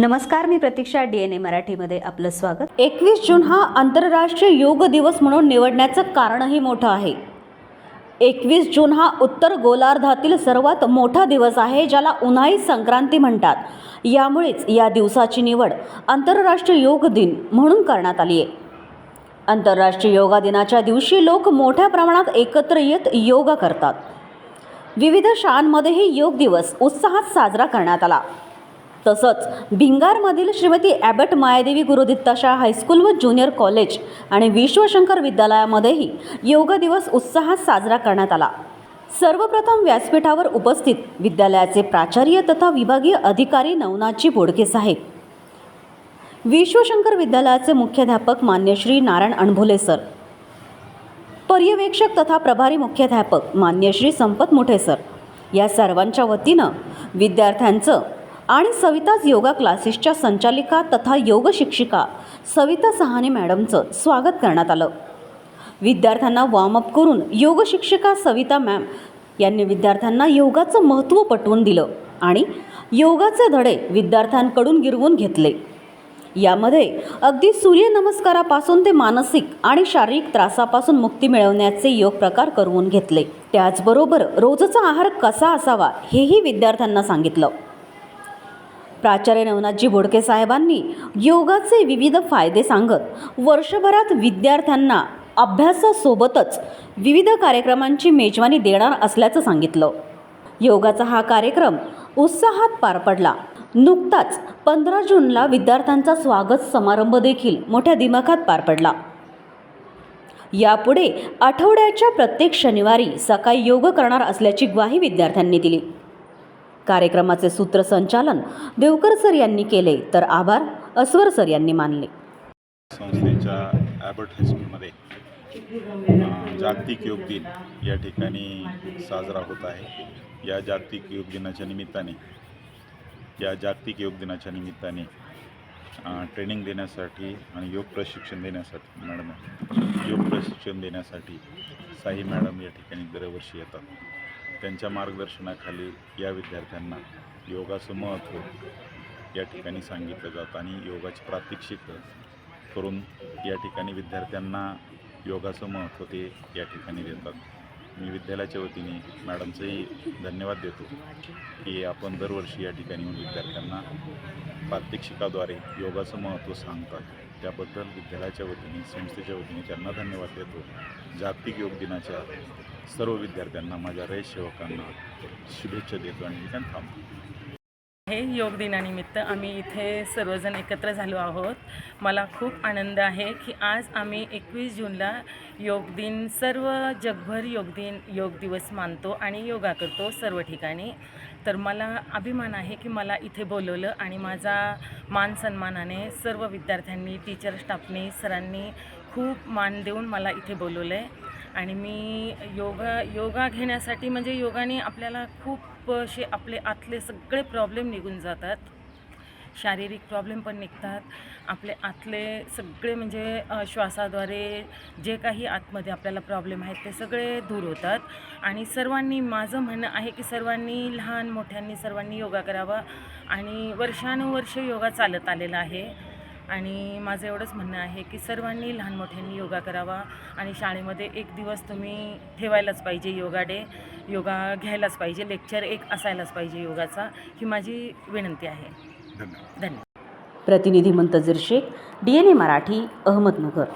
नमस्कार मी प्रतीक्षा D N ए मराठीमध्ये आपलं स्वागत. एकवीस जून हा आंतरराष्ट्रीय योग दिवस म्हणून निवडण्याचं कारणही मोठं आहे. एकवीस जून हा उत्तर गोलार्धातील सर्वात मोठा दिवस आहे ज्याला उन्हाळी संक्रांती म्हणतात. यामुळेच या दिवसाची निवड आंतरराष्ट्रीय योग दिन म्हणून करण्यात आली आहे. आंतरराष्ट्रीय योगा दिनाच्या दिवशी लोक मोठ्या प्रमाणात एकत्र येत योगा करतात. विविध शाळांमध्येही योग दिवस उत्साहात साजरा करण्यात आला. तसंच भिंगारमधील Shrimati Abbott Mayadevi Guruditta high school व ज्युनियर कॉलेज आणि विश्वशंकर विद्यालयामध्येही योग दिवस उत्साहात साजरा करण्यात आला. सर्वप्रथम व्यासपीठावर उपस्थित विद्यालयाचे प्राचार्य तथा विभागीय अधिकारी नवनाथजी बोडके साहेब. विश्वशंकर विद्यालयाचे मुख्याध्यापक मान्य श्री नारायण अणभोले सर. पर्यवेक्षक तथा प्रभारी मुख्याध्यापक मान्य श्री संपत मोठे सर. या सर्वांच्या वतीनं विद्यार्थ्यांचं आणि सविताज योगा क्लासेसच्या संचालिका तथा योग शिक्षिका सविता सहाने मॅडमचं स्वागत करण्यात आलं. विद्यार्थ्यांना वॉर्मअप करून योग शिक्षिका सविता मॅम यांनी विद्यार्थ्यांना योगाचं महत्त्व पटवून दिलं आणि योगाचे धडे विद्यार्थ्यांकडून गिरवून घेतले. यामध्ये अगदी सूर्यनमस्कारापासून ते मानसिक आणि शारीरिक त्रासापासून मुक्ती मिळवण्याचे योग प्रकार करवून घेतले. त्याचबरोबर रोजचा आहार कसा असावा हेही विद्यार्थ्यांना सांगितलं. प्राचार्य नवनाथजी बोडके साहेबांनी योगाचे विविध फायदे सांगत वर्षभरात विद्यार्थ्यांना अभ्यासासोबतच विविध कार्यक्रमांची मेजवानी देणार असल्याचं सांगितलं. योगाचा हा कार्यक्रम उत्साहात पार पडला. नुकताच पंधरा जूनला विद्यार्थ्यांचा स्वागत समारंभ देखील मोठ्या दिमाखात पार पडला. यापुढे आठवड्याच्या प्रत्येक शनिवारी सकाळी योग करणार असल्याची ग्वाही विद्यार्थ्यांनी दिली. कार्यक्रमाचे सूत्रसंचालन देवकर सर यांनी केले तर आभार अस्वर सर यांनी मानले. संस्थेच्या ॲबर्ट हायस्कूलमध्ये जागतिक योग दिन या ठिकाणी साजरा होत आहे. या जागतिक योग दिनाच्या निमित्ताने या जागतिक योग दिनाच्या निमित्ताने ट्रेनिंग देण्यासाठी आणि योग प्रशिक्षण देण्यासाठी मॅडम योग प्रशिक्षण देण्यासाठी साई मॅडम या ठिकाणी दरवर्षी येतात. त्यांच्या मार्गदर्शनाखाली या विद्यार्थ्यांना योगाचं महत्त्व या ठिकाणी सांगितलं जातं आणि योगाची प्रात्यक्षिक करून या ठिकाणी विद्यार्थ्यांना योगाचं महत्त्व ते या ठिकाणी देतात. मी विद्यालयाच्या वतीने मॅडमचंही धन्यवाद देतो की आपण दरवर्षी या ठिकाणी येऊन विद्यार्थ्यांना प्रात्यक्षिकाद्वारे योगाचं महत्त्व सांगतात. त्याबद्दल विद्यालयाच्या वतीने संस्थेच्या वतीने त्यांना धन्यवाद देतो. जागतिक योग दिनाच्या सर्व विद्यार्थ्यांना माझ्या रयत सेवकांना शुभेच्छा देतो आणि मी त्यांना थांबतो. हे योग दिनानिमित्त आम्ही इथे सर्वजण एकत्र झालो आहोत. मला खूप आनंद आहे की आज आम्ही एकवीस जूनला योग दिन सर्व जगभर योग दिन योग दिवस मानतो आणि योगा करतो सर्व ठिकाणी. तर मला अभिमान आहे की मला इथे बोलवलं आणि माझा मान सन्मानाने सर्व विद्यार्थ्यांनी टीचर स्टाफने सरांनी खूप मान देऊन मला इथे बोलवलं आहे आणि मी योगा योगा घेण्यासाठी म्हणजे योगाने आपल्याला खूप असे आपले आतले सगळे प्रॉब्लेम निघून जातात. शारीरिक प्रॉब्लेम पण निघतात. आपले आतले सगळे म्हणजे श्वासाद्वारे जे काही आतमध्ये आपल्याला प्रॉब्लेम आहेत ते सगळे दूर होतात. आणि सर्वांनी माझं म्हणणं आहे की सर्वांनी लहान मोठ्यांनी सर्वांनी योगा करावा. आणि वर्षानुवर्ष योगा चालत आलेला आहे. आणि माझं एवढंच म्हणणं आहे की सर्वांनी लहान मोठ्यांनी योगा करावा. आणि शाळेमध्ये एक दिवस तुम्ही ठेवायलाच पाहिजे योगा डे. योगा घ्यायलाच पाहिजे. लेक्चर एक असायलाच पाहिजे योगाचा. ही माझी विनंती आहे. धन्यवाद. धन्यवाद. प्रतिनिधी Muntazir Shaikh D N A Marathi Ahmednagar.